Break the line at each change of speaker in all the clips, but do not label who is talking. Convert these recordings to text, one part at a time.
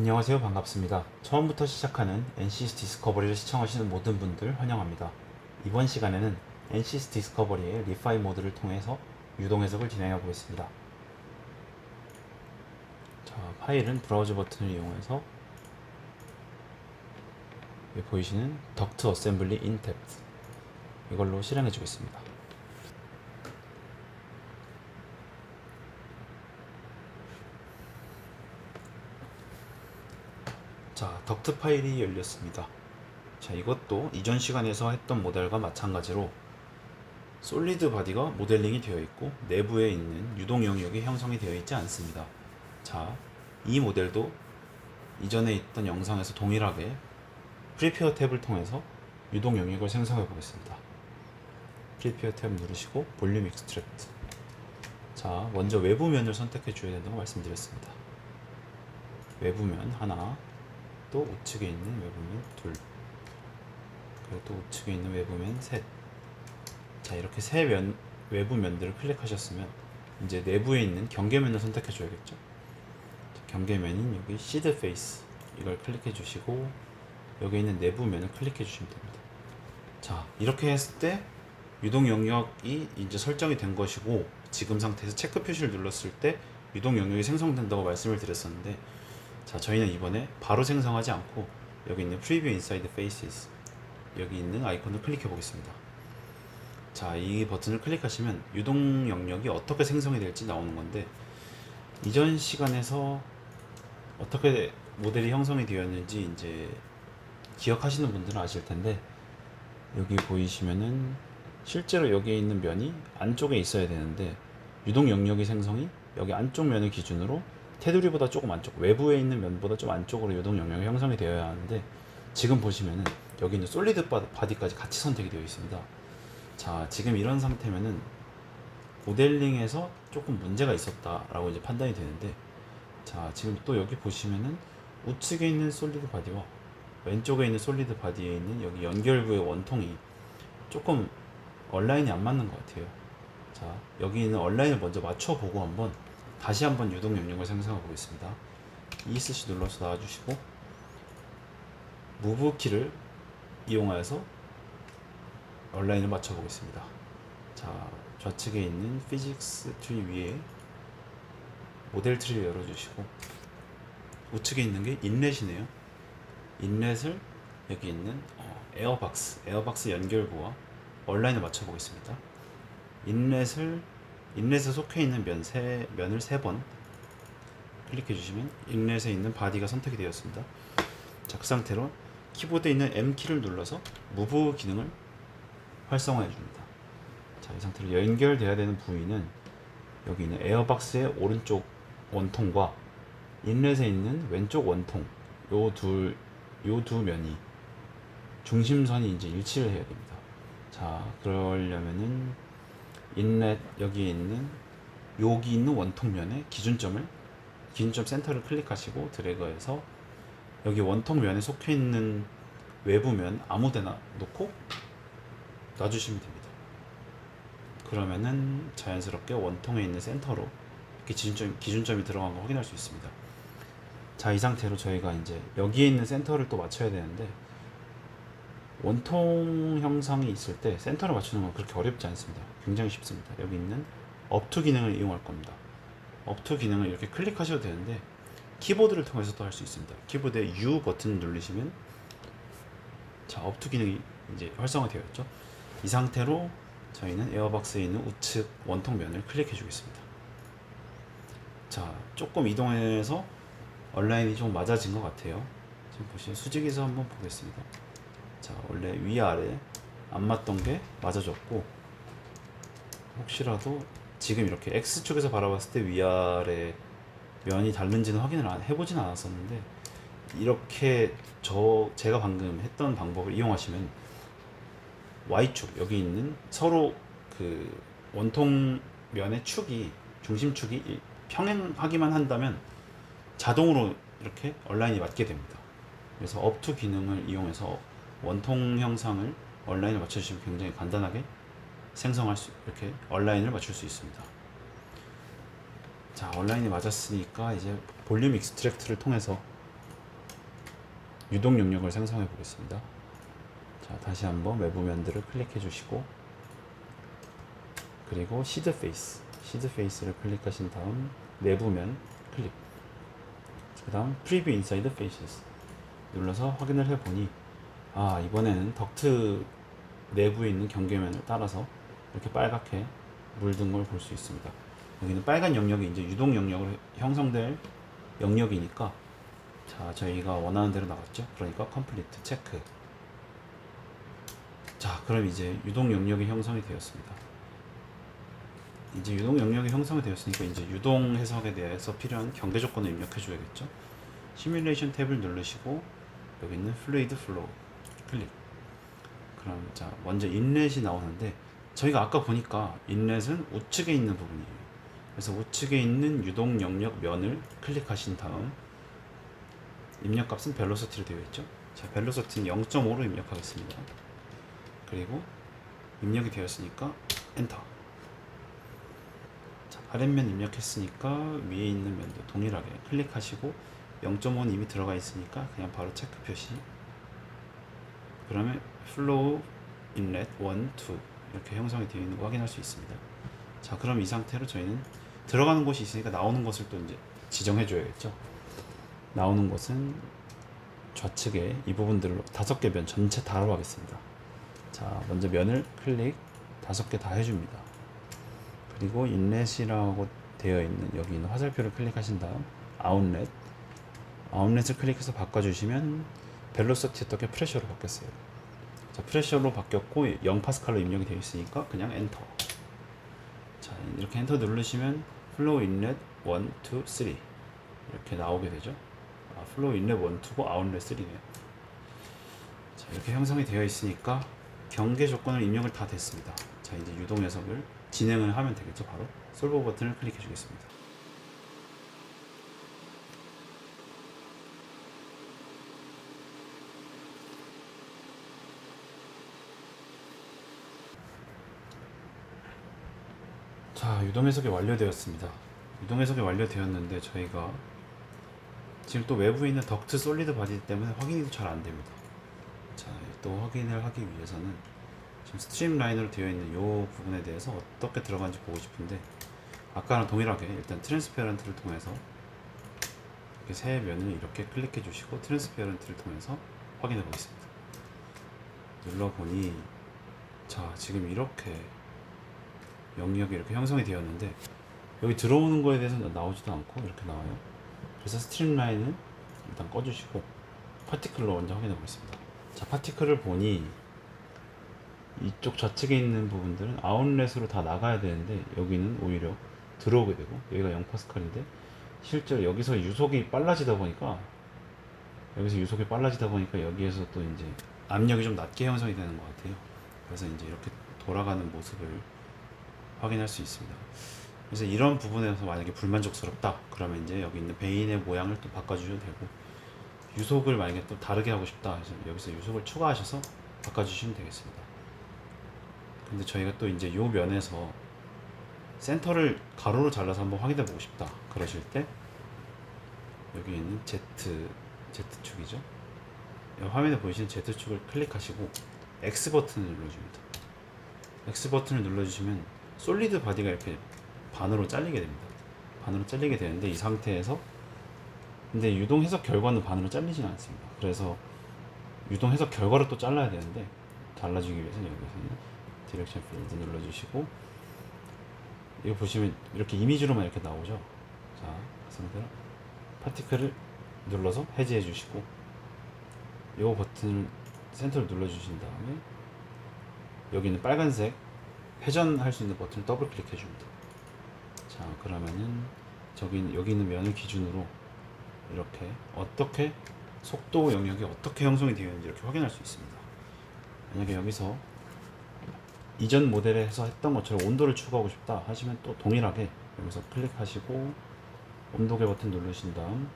안녕하세요. 반갑습니다. 처음부터 시작하는 NCS 디스커버리를 시청하시는 모든 분들 환영합니다. 이번 시간에는 NCS 디스커버리의 리파이 모드를 통해서 유동 해석을 진행해 보겠습니다. 자, 파일은 브라우저 버튼을 이용해서 보이시는 덕트 어셈블리 인탭 이걸로 실행해 주겠습니다. 자, 덕트 파일이 열렸습니다. 자, 이것도 이전 시간에서 했던 모델과 마찬가지로 솔리드 바디가 모델링이 되어 있고 내부에 있는 유동 영역이 형성이 되어 있지 않습니다. 자, 이 모델도 이전에 있던 영상에서 동일하게 프리페어 탭을 통해서 유동 영역을 생성해 보겠습니다. 프리페어 탭 누르시고 볼륨 익스트랙트. 자, 먼저 외부면을 선택해 줘야 된다고 말씀드렸습니다. 외부면 하나, 또 우측에 있는 외부면 둘, 그리고 또 우측에 있는 외부면 셋. 자 이렇게 세 면 외부 면들을 클릭하셨으면 이제 내부에 있는 경계면을 선택해 줘야겠죠. 자, 경계면인 여기 시드 페이스 이걸 클릭해 주시고 여기 있는 내부면을 클릭해 주시면 됩니다. 자 이렇게 했을 때 유동 영역이 이제 설정이 된 것이고 지금 상태에서 체크 표시를 눌렀을 때 유동 영역이 생성된다고 말씀을 드렸었는데 자, 저희는 이번에 바로 생성하지 않고 여기 있는 Preview Inside Faces 여기 있는 아이콘을 클릭해 보겠습니다. 자, 이 버튼을 클릭하시면 유동 영역이 어떻게 생성이 될지 나오는 건데 이전 시간에서 어떻게 모델이 형성이 되었는지 이제 기억하시는 분들은 아실 텐데 여기 보이시면은 실제로 여기에 있는 면이 안쪽에 있어야 되는데 유동 영역이 생성이 여기 안쪽 면을 기준으로 테두리보다 조금 안쪽 외부에 있는 면보다 좀 안쪽으로 유동 영역이 형성이 되어야 하는데 지금 보시면은 여기 있는 솔리드 바- 바디까지 같이 선택이 되어 있습니다. 자 지금 이런 상태면은 모델링에서 조금 문제가 있었다라고 이제 판단이 되는데 자 지금 또 여기 보시면은 우측에 있는 솔리드 바디와 왼쪽에 있는 솔리드 바디에 있는 여기 연결부의 원통이 조금 얼라인이 안 맞는 것 같아요. 자 여기 있는 얼라인을 먼저 맞춰보고 한번 다시 한번 유동 영역을 생성해 보겠습니다. ESC 눌러서 나와주시고 무브 키를 이용하여서 얼라인을 맞춰 보겠습니다. 자 좌측에 있는 피직스 트리 위에 모델 트리를 열어주시고 우측에 있는 게 인렛이네요. 인렛을 여기 있는 어, 에어박스 에어박스 연결부와 얼라인을 맞춰 보겠습니다. 인렛을 인렛에 속해 있는 면 세, 면을 세 번 클릭해 주시면 인렛에 있는 바디가 선택이 되었습니다. 자, 그 상태로 키보드에 있는 M 키를 눌러서 무브 기능을 활성화해 줍니다. 자, 이 상태로 연결돼야 되는 부위는 여기 있는 에어박스의 오른쪽 원통과 인렛에 있는 왼쪽 원통 요 둘 요 두 면이 중심선이 이제 일치를 해야 됩니다. 자, 그러려면은 인렛 여기 있는 여기 있는 원통면의 기준점을 기준점 센터를 클릭하시고 드래그해서 여기 원통면에 속해 있는 외부면 아무데나 놓고 놔주시면 됩니다. 그러면은 자연스럽게 원통에 있는 센터로 이렇게 기준점, 기준점이 들어간 거 확인할 수 있습니다. 자, 이 상태로 저희가 이제 여기에 있는 센터를 또 맞춰야 되는데 원통 형상이 있을 때 센터를 맞추는 건 그렇게 어렵지 않습니다. 굉장히 쉽습니다. 여기 있는 업투 기능을 이용할 겁니다. 업투 기능을 이렇게 클릭하셔도 되는데 키보드를 통해서도 할 수 있습니다. 키보드에 U 버튼 누르시면 자 업투 기능이 이제 활성화되어 있죠. 이 상태로 저희는 에어박스에 있는 우측 원통 면을 클릭해 주겠습니다. 자 조금 이동해서 얼라인이 좀 맞아진 것 같아요. 지금 보시면 수직에서 한번 보겠습니다. 자 원래 위아래 안 맞던 게 맞아졌고 혹시라도 지금 이렇게 X축에서 바라봤을 때 위아래 면이 다른지는 확인을 안, 해보진 않았었는데 이렇게 저 제가 방금 했던 방법을 이용하시면 Y축 여기 있는 서로 그 원통 면의 축이 중심축이 이- 평행하기만 한다면 자동으로 이렇게 얼라인이 맞게 됩니다. 그래서 업투 기능을 이용해서 원통 형상을 얼라인에 맞춰주시면 굉장히 간단하게 생성할 수 이렇게 얼라인을 맞출 수 있습니다. 자, 얼라인이 맞았으니까 이제 볼륨 익스트랙트를 통해서 유동 영역을 생성해 보겠습니다. 자, 다시 한번 외부 면들을 클릭해 주시고 그리고 시드 페이스, 시드 페이스를 클릭하신 다음 내부 면 클릭. 그 다음 프리뷰 인사이드 페이스 눌러서 확인을 해 보니 아, 이번에는 덕트 내부에 있는 경계면을 따라서 이렇게 빨갛게 물든 걸 볼 수 있습니다. 여기는 빨간 영역이 이제 유동 영역으로 형성될 영역이니까 자 저희가 원하는 대로 나왔죠. 그러니까 컴플리트 체크. 자 그럼 이제 유동 영역이 형성이 되었습니다. 이제 유동 영역이 형성이 되었으니까 이제 유동 해석에 대해서 필요한 경계 조건을 입력해 줘야겠죠. 시뮬레이션 탭을 누르시고 여기 있는 플루이드 플로우 클릭. 그럼 자 먼저 인렛이 나오는데 저희가 아까 보니까 인렛은 우측에 있는 부분이에요. 그래서 우측에 있는 유동 영역 면을 클릭하신 다음 입력값은 벨로시티로 되어 있죠. 자, 벨로시티는 0.5로 입력하겠습니다. 그리고 입력이 되었으니까 엔터. 자, 아랫면 입력했으니까 위에 있는 면도 동일하게 클릭하시고 0.5는 이미 들어가 있으니까 그냥 바로 체크 표시. 그러면 플로우 인렛 1, 2 이렇게 형성이 되어 있는 거 확인할 수 있습니다. 자, 그럼 이 상태로 저희는 들어가는 곳이 있으니까 나오는 곳을 또 이제 지정해 줘야겠죠. 나오는 곳은 좌측에 이 부분들로 다섯 개 면 전체 다로 하겠습니다. 자, 먼저 면을 클릭 다섯 개 다 해줍니다. 그리고 인렛이라고 되어 있는 여기 있는 화살표를 클릭하신 다음 아웃렛 아웃렛을 클릭해서 바꿔주시면 벨로시티 어떻게 프레셔로 바뀌었어요. 자, 프레셔로 바뀌었고 0 파스칼로 입력이 되어 있으니까 그냥 엔터. 자, 이렇게 엔터 누르시면 플로우 인렛 1, 2, 3 이렇게 나오게 되죠. 아, 플로우 인렛 1, 2고 아웃렛 3네요. 자, 이렇게 형성이 되어 있으니까 경계 조건을 입력을 다 됐습니다. 자, 이제 유동 해석을 진행을 하면 되겠죠. 바로 솔버 버튼을 클릭해 주겠습니다. 자, 유동 해석이 완료되었습니다. 유동 해석이 완료되었는데 저희가 지금 또 외부에 있는 덕트 솔리드 바디 때문에 확인이 잘 안 됩니다. 자, 또 확인을 하기 위해서는 지금 스트림 라인으로 되어 있는 이 부분에 대해서 어떻게 들어가는지 보고 싶은데 아까랑 동일하게 일단 트랜스페런트를 통해서 이렇게 새 면을 이렇게 클릭해 주시고 트랜스페런트를 통해서 확인해 보겠습니다. 눌러 보니 자, 지금 이렇게 영역이 이렇게 형성이 되었는데 여기 들어오는 거에 대해서는 나오지도 않고 이렇게 나와요. 그래서 스트림 라인을 일단 꺼주시고 파티클로 먼저 확인해 보겠습니다. 자, 파티클을 보니 이쪽 좌측에 있는 부분들은 아웃렛으로 다 나가야 되는데 여기는 오히려 들어오게 되고 여기가 0파스칼인데 실제로 여기서 유속이 빨라지다 보니까 여기서 유속이 빨라지다 보니까 여기에서 또 이제 압력이 좀 낮게 형성이 되는 것 같아요. 그래서 이제 이렇게 돌아가는 모습을 확인할 수 있습니다. 그래서 이런 부분에서 만약에 불만족스럽다 그러면 이제 여기 있는 베인의 모양을 또 바꿔주셔도 되고 유속을 만약에 또 다르게 하고 싶다 해서 여기서 유속을 추가하셔서 바꿔주시면 되겠습니다. 근데 저희가 또 이제 요 면에서 센터를 가로로 잘라서 한번 확인해 보고 싶다 그러실 때 여기 있는 Z Z축이죠. 화면에 보이시는 Z축을 클릭하시고 X 버튼을 눌러줍니다. X 버튼을 눌러주시면 솔리드 바디가 이렇게 반으로 잘리게 됩니다. 반으로 잘리게 되는데 이 상태에서 근데 유동 해석 결과는 반으로 잘리지는 않습니다. 그래서 유동 해석 결과를 또 잘라야 되는데 잘라주기 위해서는 여기서는 디렉션 필드 눌러주시고 이거 보시면 이렇게 이미지로만 이렇게 나오죠. 자, 그 상태로 파티클을 눌러서 해제해 주시고 이 버튼을 센터를 눌러 주신 다음에 여기 있는 빨간색 회전할 수 있는 버튼을 더블 클릭해 줍니다. 자, 그러면은 저기 여기 있는 면을 기준으로 이렇게 어떻게 속도 영역이 어떻게 형성이 되어 있는지 이렇게 확인할 수 있습니다. 만약에 여기서 이전 모델에서 했던 것처럼 온도를 추가하고 싶다 하시면 또 동일하게 여기서 클릭하시고 온도계 버튼 누르신 다음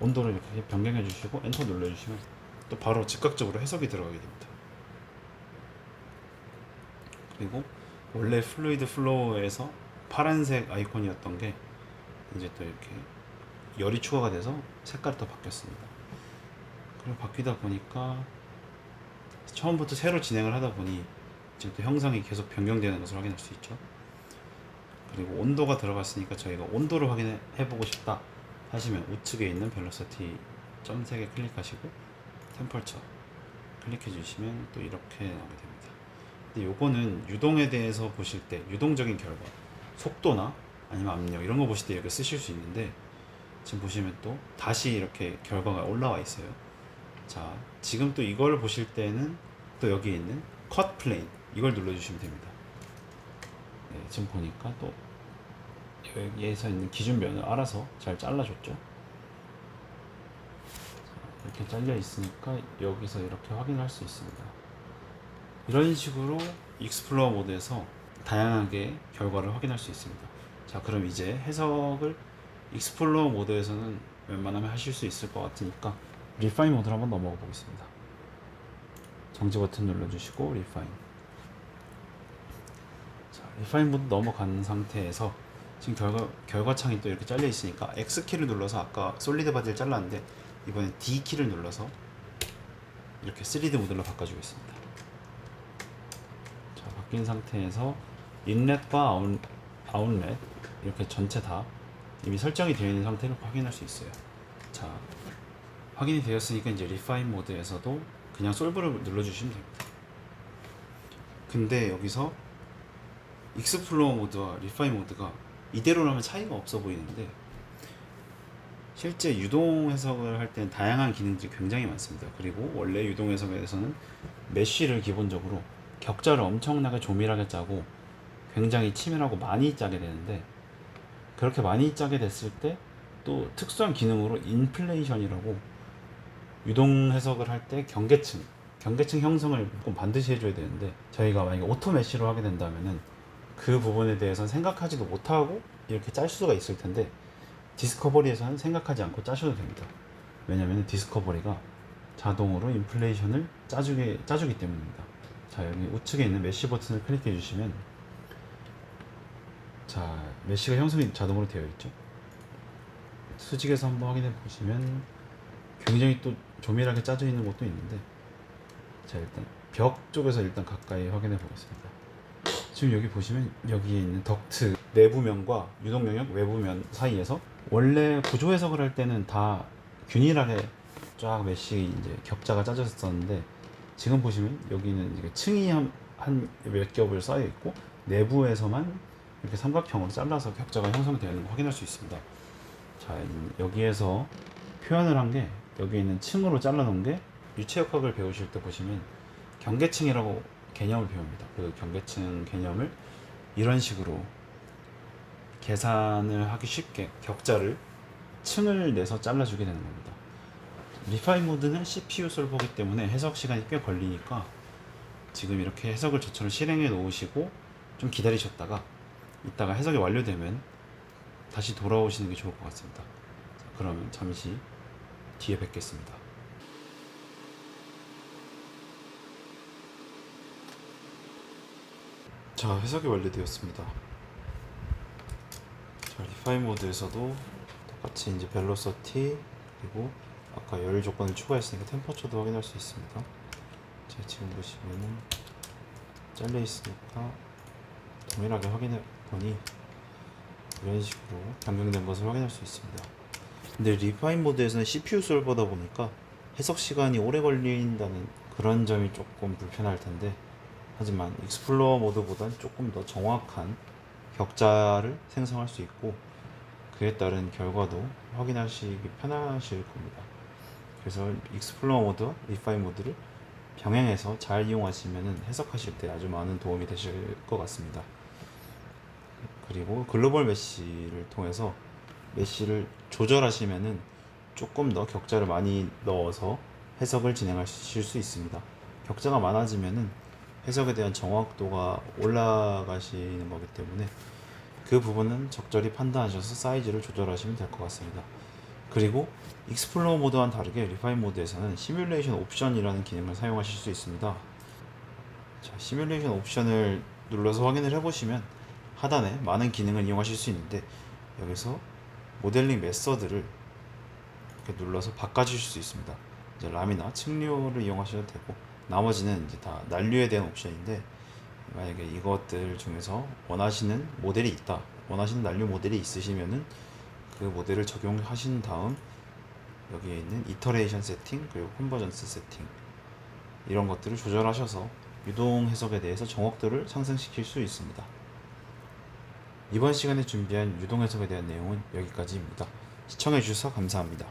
온도를 이렇게 변경해 주시고 엔터 눌러 주시면 또 바로 즉각적으로 해석이 들어가게 됩니다. 그리고 원래 플루이드 플로우에서 파란색 아이콘이었던 게 이제 또 이렇게 열이 추가가 돼서 색깔이 더 바뀌었습니다. 그리고 바뀌다 보니까 처음부터 새로 진행을 하다 보니 지금 또 형상이 계속 변경되는 것을 확인할 수 있죠. 그리고 온도가 들어갔으니까 저희가 온도를 확인해 보고 싶다 하시면 우측에 있는 벨로시티 점 3개 클릭하시고 템퍼처 클릭해 주시면 또 이렇게 나오게 됩니다. 근데 요거는 유동에 대해서 보실 때 유동적인 결과 속도나 아니면 압력 이런 거 보실 때 이렇게 쓰실 수 있는데 지금 보시면 또 다시 이렇게 결과가 올라와 있어요. 자, 지금 또 이걸 보실 때는 또 여기 있는 컷 플레인 이걸 눌러주시면 됩니다. 네, 지금 보니까 또 여기에서 있는 기준면을 알아서 잘 잘라줬죠. 자, 이렇게 잘려 있으니까 여기서 이렇게 확인할 수 있습니다. 이런 식으로 익스플로어 모드에서 다양하게 결과를 확인할 수 있습니다. 자, 그럼 이제 해석을 익스플로어 모드에서는 웬만하면 하실 수 있을 것 같으니까 리파인 모드로 한번 넘어가 보겠습니다. 정지 버튼 눌러주시고 리파인. 자, 리파인 모드 넘어간 상태에서 지금 결과 결과창이 또 이렇게 잘려 있으니까 X 키를 눌러서 아까 솔리드 바디를 잘랐는데 이번엔 D 키를 눌러서 이렇게 3D 모델로 바꿔주겠습니다. 자, 바뀐 상태에서 인렛과 아웃, 아웃렛 이렇게 전체 다 이미 설정이 되어 있는 상태를 확인할 수 있어요. 자, 확인이 되었으니까 이제 리파인 모드에서도 그냥 솔브를 눌러주시면 됩니다. 근데 여기서 익스플로어 모드와 리파인 모드가 이대로라면 차이가 없어 보이는데 실제 유동 해석을 할 때는 다양한 기능들이 굉장히 많습니다. 그리고 원래 유동 해석에서는 메쉬를 기본적으로 격자를 엄청나게 조밀하게 짜고 굉장히 치밀하고 많이 짜게 되는데 그렇게 많이 짜게 됐을 때 또 특수한 기능으로 인플레이션이라고 유동 해석을 할 때 경계층 경계층 형성을 꼭 반드시 해줘야 되는데 저희가 만약에 오토 메쉬로 하게 된다면은 그 부분에 대해서는 생각하지도 못하고 이렇게 짤 수가 있을 텐데 디스커버리에서는 생각하지 않고 짜셔도 됩니다. 왜냐면 디스커버리가 자동으로 인플레이션을 짜주게, 짜주기 때문입니다. 자, 여기 우측에 있는 메쉬 버튼을 클릭해 주시면 자, 메쉬가 형성이 자동으로 되어 있죠. 수직에서 한번 확인해 보시면 굉장히 또 조밀하게 짜져 있는 곳도 있는데 자, 일단 벽 쪽에서 일단 가까이 확인해 보겠습니다. 지금 여기 보시면 여기에 있는 덕트 내부면과 유동 영역 외부면 사이에서 원래 구조 해석을 할 때는 다 균일하게 쫙 메쉬 이제 격자가 짜졌었는데 지금 보시면 여기는 층이 한 몇 겹을 쌓여 있고 내부에서만 이렇게 삼각형으로 잘라서 격자가 형성되어 있는 걸 확인할 수 있습니다. 자 여기에서 표현을 한 게 여기 있는 층으로 잘라놓은 게 유체역학을 배우실 때 보시면 경계층이라고 개념을 배웁니다. 그 경계층 개념을 이런 식으로 계산을 하기 쉽게 격자를 층을 내서 잘라주게 되는 겁니다. 리파인 모드는 CPU 솔버기 때문에 해석 시간이 꽤 걸리니까 지금 이렇게 해석을 저처럼 실행해 놓으시고 좀 기다리셨다가 이따가 해석이 완료되면 다시 돌아오시는 게 좋을 것 같습니다. 자, 그러면 잠시 뒤에 뵙겠습니다. 자, 해석이 완료되었습니다. 자, 리파인 모드에서도 똑같이 이제 벨로서티 그리고 아까 열 조건을 추가했으니까 템퍼처도 확인할 수 있습니다. 자, 지금 보시면은 잘려 있으니까 동일하게 확인해 보니 이런 식으로 변경된 것을 확인할 수 있습니다. 근데 리파인 모드에서는 CPU 솔버다 보니까 해석 시간이 오래 걸린다는 그런 점이 조금 불편할 텐데 하지만 익스플로어 모드보다는 조금 더 정확한 격자를 생성할 수 있고 그에 따른 결과도 확인하시기 편하실 겁니다. 그래서 익스플로어 모드와 리파인 모드를 병행해서 잘 이용하시면 해석하실 때 아주 많은 도움이 되실 것 같습니다. 그리고 글로벌 메쉬를 통해서 메쉬를 조절하시면은 조금 더 격자를 많이 넣어서 해석을 진행하실 수 있습니다. 격자가 많아지면은 해석에 대한 정확도가 올라가시는 거기 때문에 그 부분은 적절히 판단하셔서 사이즈를 조절하시면 될 것 같습니다. 그리고 익스플로어 모드와는 다르게 리파인 모드에서는 시뮬레이션 옵션이라는 기능을 사용하실 수 있습니다. 자, 시뮬레이션 옵션을 눌러서 확인을 해보시면 하단에 많은 기능을 이용하실 수 있는데 여기서 모델링 메서드를 이렇게 눌러서 바꿔주실 수 있습니다. 이제 람이나 층료를 이용하셔도 되고 나머지는 이제 다 난류에 대한 옵션인데 만약에 이것들 중에서 원하시는 모델이 있다 원하시는 난류 모델이 있으시면은 그 모델을 적용하신 다음 여기에 있는 이터레이션 세팅 그리고 컨버전스 세팅 이런 것들을 조절하셔서 유동 해석에 대해서 정확도를 상승시킬 수 있습니다. 이번 시간에 준비한 유동 해석에 대한 내용은 여기까지입니다. 시청해 주셔서 감사합니다.